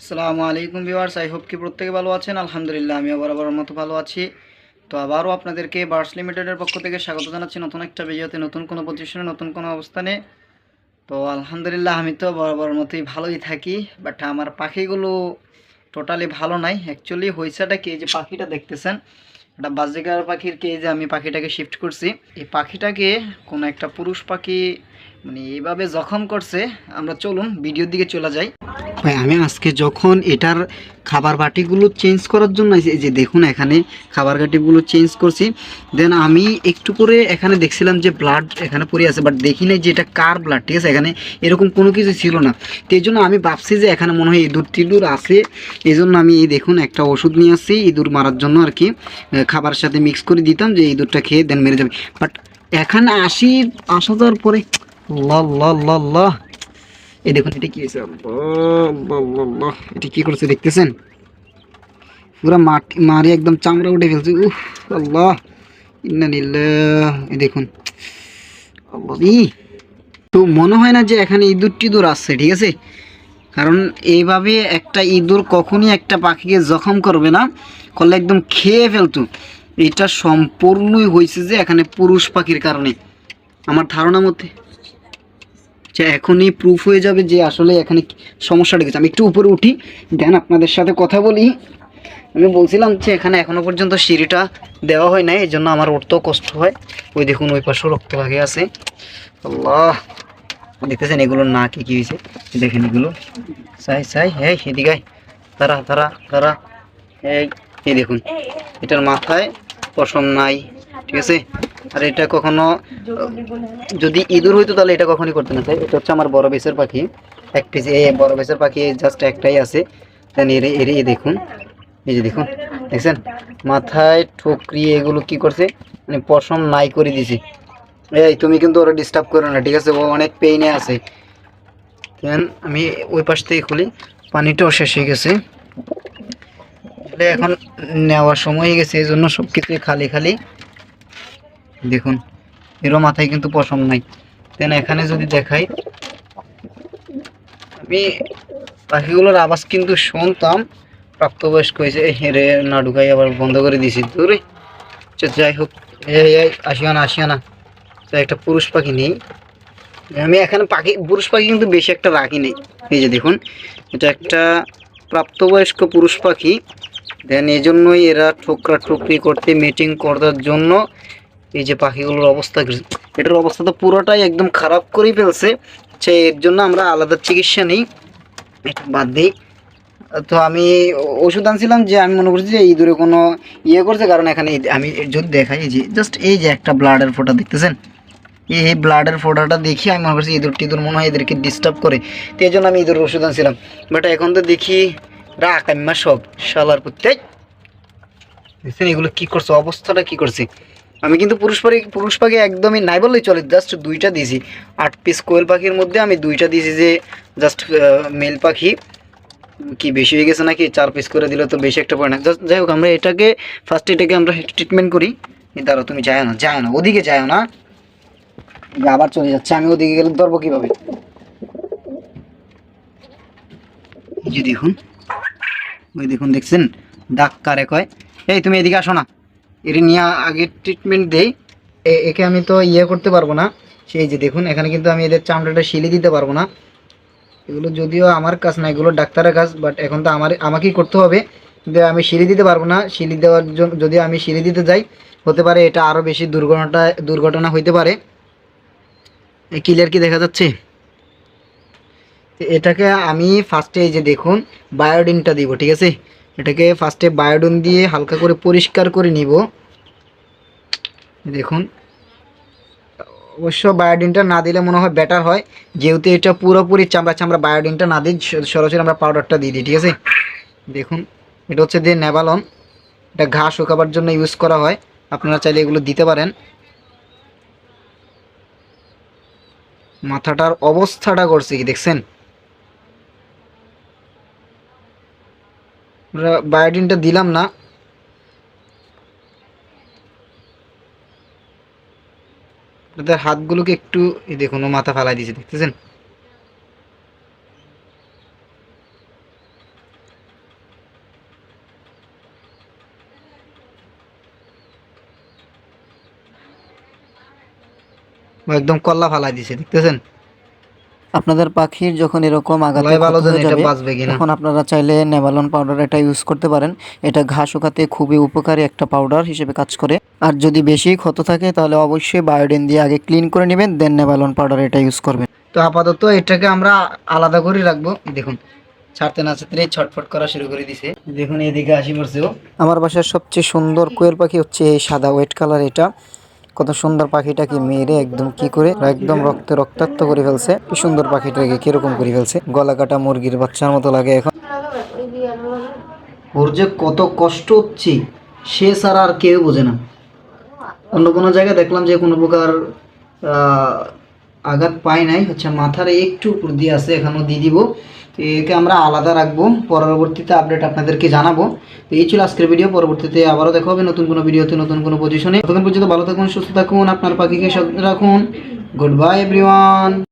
আসসালামু আলাইকুম viewers, I hope কি প্রত্যেকে ভালো আছেন? আলহামদুলিল্লাহ, আমিও বরাবর মতো ভালো আছি। তো আবারও আপনাদেরকে বার্স লিমিটেডের পক্ষ থেকে স্বাগত জানাচ্ছি নতুন একটা ভিডিওতে, নতুন কোনো পজিশনে নতুন কোনো অবস্থানে। তো আলহামদুলিল্লাহ, আমি তো বরাবর মতোই ভালোই থাকি বাট আমার পাখিগুলো টোটালি ভালো নাই। অ্যাকচুয়ালি হয়েছেটা কি যে পাখিটা দেখতেছেন একটা বাজিকার পাখির কেজে আমি পাখিটাকে শিফট করছি। এই পাখিটাকে কোনো একটা পুরুষ পাখি মানে এইভাবে জখম করছে আমরা চলুন ভিডিওর দিকে চলে যাই। ভাই আমি আজকে যখন এটার খাবার বাটিগুলো চেঞ্জ করার জন্য এই যে- দেখুন এখানে খাবার বাটিগুলো চেঞ্জ করছি। দেন আমি একটু করে এখানে দেখছিলাম যে ব্লাড এখানে পড়ে আছে বাট দেখি নাই যে এটা কার ব্লাড ঠিক আছে? এখানে এরকম কোনো কিছু ছিল না। তো জন্য আমি ভাবছি যে এখানে মনে হয় ইঁদুর টিঁদুর আছে। এই জন্য আমি এই দেখুন একটা ওষুধ নিয়ে আসছি ইঁদুর মারার জন্য আর কি। আহ, খাবারের সাথে মিক্স করে দিতাম যে ইঁদুরটা খেয়ে দেন মেরে যাবে। বাট এখানে আসি আসা যাওয়ার পরে দেখুন, এটা কি করছে দেখতেছেন? মারি একদম চামড়া উঠে ফেলছে। দেখুন। তো মনে হয় না যে এখানে ইঁদুর টিঁদুর আসছে ঠিক আছে? কারণ এইভাবে একটা ইঁদুর কখনই একটা পাখিকে জখম করবে না, করলে একদম খেয়ে ফেলতো। এটা সম্পূর্ণই হয়েছে যে এখানে পুরুষ পাখির কারণে। আমার ধারণা মতে। যে এখনই প্রুফ হয়ে যাবে যে আসলে এখানে সমস্যাটা গেছে আমি একটু উপরে উঠি, দেন আপনাদের সাথে কথা বলি। আমি বলছিলাম যে এখানে এখনও পর্যন্ত সিঁড়িটা দেওয়া হয় নাই এই জন্য আমার উঠতেও কষ্ট হয়। ওই দেখুন, ওই পাশেও রক্ত ভাগে আছে। আল্লাহ! দেখতেছেন এগুলোর না কি কি হয়েছে? দেখেন এগুলো। চাই চাই হ্যাঁ এদিকে। তারা তারা তারা এই দেখুন। এটার মাথায় পশম নাই, ঠিক আছে? আর এটা কখনো, যদি ইঁদুর হইতো তাহলে এটা কখনই করতে না। তাই এটা হচ্ছে আমার বড় বেসের পাখি। এক পিস এই বড় বেসের পাখি জাস্ট একটাই আছে। দেন এর এর দেখুন। এই যে দেখুন, দেখছেন? মাথায় ঠুকরিয়ে এগুলো কি করছে? মানে পশম নাই করে দিছি। এই, তুমি কিন্তু ওরা ডিস্টার্ব করো না, ঠিক আছে? ও অনেক পেইনে আছে। দেন আমি ওই পাশ থেকে খুলি। পানিটাও শেষ হয়ে গেছে। এখন নেওয়ার সময় হয়ে গেছে, এই জন্য সব কিছুই খালি খালি। দেখুন, এরও মাথায় কিন্তু পশম নাই। দেন এখানে যদি দেখাই, আমি পাখিগুলোর আওয়াজ কিন্তু শুনতাম, প্রাপ্তবয়স্ক হয়েছে হেরে না ঢুকাই আবার বন্ধ করে দিয়েছি। দূরে আচ্ছা যাই হোক আসিও না আসিও না। একটা পুরুষ পাখি নেই। আমি এখানে পাখি, পুরুষ পাখি কিন্তু বেশি একটা রাখি নেই। এই যে দেখুন, এটা একটা প্রাপ্তবয়স্ক পুরুষ পাখি। দেন এই জন্যই এরা ঠোকরা ঠুকরি করতে মিটিং করার জন্য এই যে পাখিগুলোর অবস্থা এটার অবস্থা তো পুরোটাই একদম খারাপ করেই ফেলছে। সে এর জন্য আমরা আলাদা চিকিৎসা নিই। এটা বাদ দিই। তো আমি ওষুধ আনছিলাম যে আমি মনে করছি যে এই দূরে কোনো ইয়ে করছে, কারণ এখানে আমি যদি দেখাই যে জাস্ট এই যে একটা ব্লাডের ফোঁটা, দেখতেছেন? এই ব্লাডের ফোঁটাটা দেখি, আমি মনে করছি ইঁদুর টিঁদুর মনে হয় এদেরকে ডিস্টার্ব করে। তো এই জন্য আমি ইঁদুর ওষুধ আনছিলাম। বাট এখন তো দেখি, রাখ আম্মা সব শালার প্রত্যেক দেখছেন এগুলো কি করছে, অবস্থাটা কী করছে? আমি কিন্তু পুরুষ পাখি পুরুষ পাখি একদমই নাই বললেই চলে জাস্ট দুইটা দিয়েছি। আট পিস কোয়েল পাখির মধ্যে আমি দুইটা দিয়েছি যে জাস্ট মেল পাখি। কি বেশি হয়ে গেছে নাকি? চার পিস করে দিলে তো বেশি একটা পড়ে না। Just যাই হোক, আমরা এটাকে ফার্স্ট এটাকে আমরা ট্রিটমেন্ট করি। দাঁড়ো তুমি যাও না যাও না, ওদিকে যাও না। আবার চলে যাচ্ছে, আমি ওদিকে গেলে ধরবো কীভাবে? যে দেখুন, ওই দেখুন, দেখছেন? ডাক কারে কয় এই, তুমি এদিকে আসো না। এর নিয়ে আগে ট্রিটমেন্ট দেই। একে আমি তো ইয়ে করতে পারব না। সেই যে দেখুন, এখানে কিন্তু আমি এদের চামড়াটা শিলি দিতে পারব না। এগুলো যদিও আমার কাজ না, এগুলো ডাক্তারের কাজ বাট এখন তো আমার, আমাকেই করতে হবে। যে আমি সিঁড়ি দিতে পারব না। সিঁড়ি দেওয়ার জন্য যদি আমি সিঁড়ি দিতে যাই, হতে পারে এটা আরও বেশি দুর্ঘটনা দুর্ঘটনা হইতে পারে। ক্লিয়ার কি দেখা যাচ্ছে? এটাকে আমি ফার্স্টে এই যে দেখুন বায়োডিনটা দিব, ঠিক আছে? এটাকে ফার্স্টে বায়োডিন দিয়ে হালকা করে পরিষ্কার করে নিব। দেখুন, অবশ্য বায়োডিনটা না দিলে মনে হয় বেটার হয়। যেহেতু এটা পুরোপুরি চামড়া চামড়া বায়োডিনটা না দিই সরাসরি আমরা পাউডারটা দিয়ে দিই, ঠিক আছে? দেখুন, এটা হচ্ছে দিয়ে নেভালন এটা ঘাস শুকাবার জন্য ইউজ করা হয়। আপনারা চাইলে এগুলো দিতে পারেন। মাথাটার অবস্থাটা করছে কি, দেখছেন? আমরা বায়োডিনটা দিলাম না। তাদের হাতগুলোকে একটু দেখুন, ও মাথা ফালাই দিয়েছে, দেখতেছেন? একদম কল্লা ফালাই দিছে দেখতেছেন? আপনাদের পাখির যখন এরকম আঘাতে তখন আপনারা চাইলে নেভালন পাউডার এটা ইউজ করতে পারেন। এটা ঘাস শুকাতে খুবই উপকারী একটা পাউডার হিসেবে কাজ করে। আর যদি বেশি ক্ষত থাকে তাহলে অবশ্যই বায়োডিন দিয়ে আগে ক্লিন করে নেবেন দেন নেভালন পাউডার এটা ইউজ করবেন। তো আপাতত এটাকে আমরা আলাদা করে রাখব। দেখুন ছাড়তে না ছাড়তে ছটফট করা শুরু করে দিছে। দেখুন এদিকে আসি পড়ছে আমার বাসার সবচেয়ে সুন্দর কোয়েল পাখি হচ্ছে এই সাদা ওয়েট কালার এটা। কত সুন্দর পাখিটাকে মেরে একদম কি করে একদম রক্তে রক্তাক্ত করে ফেলছে। কি সুন্দর পাখিটাকে কীরকম করে ফেলছে। গলা কাটা মুরগির বাচ্চার মতো লাগে এখন। ওর যে কত কষ্ট হচ্ছে, সে ছাড়া আর কেউ বোঝে না। অন্য কোনো জায়গায় দেখলাম যে কোনো প্রকার আঘাত পায় নাই। হচ্ছে মাথার একটু উপর দিয়ে আছে এখানেও দিয়ে দিব। তো একে আমরা আলাদা রাখব। পরবর্তীতে আপডেট আপনাদেরকে জানাব। তো এই ছিল আজকের ভিডিও পরবর্তীতে আবারও দেখা হবে নতুন কোনো ভিডিওতে নতুন কোনো পজিশনে ততক্ষণ পর্যন্ত ভালো থাকুন, সুস্থ থাকুন, আপনার পাখিকে রাখুন। Good bye everyone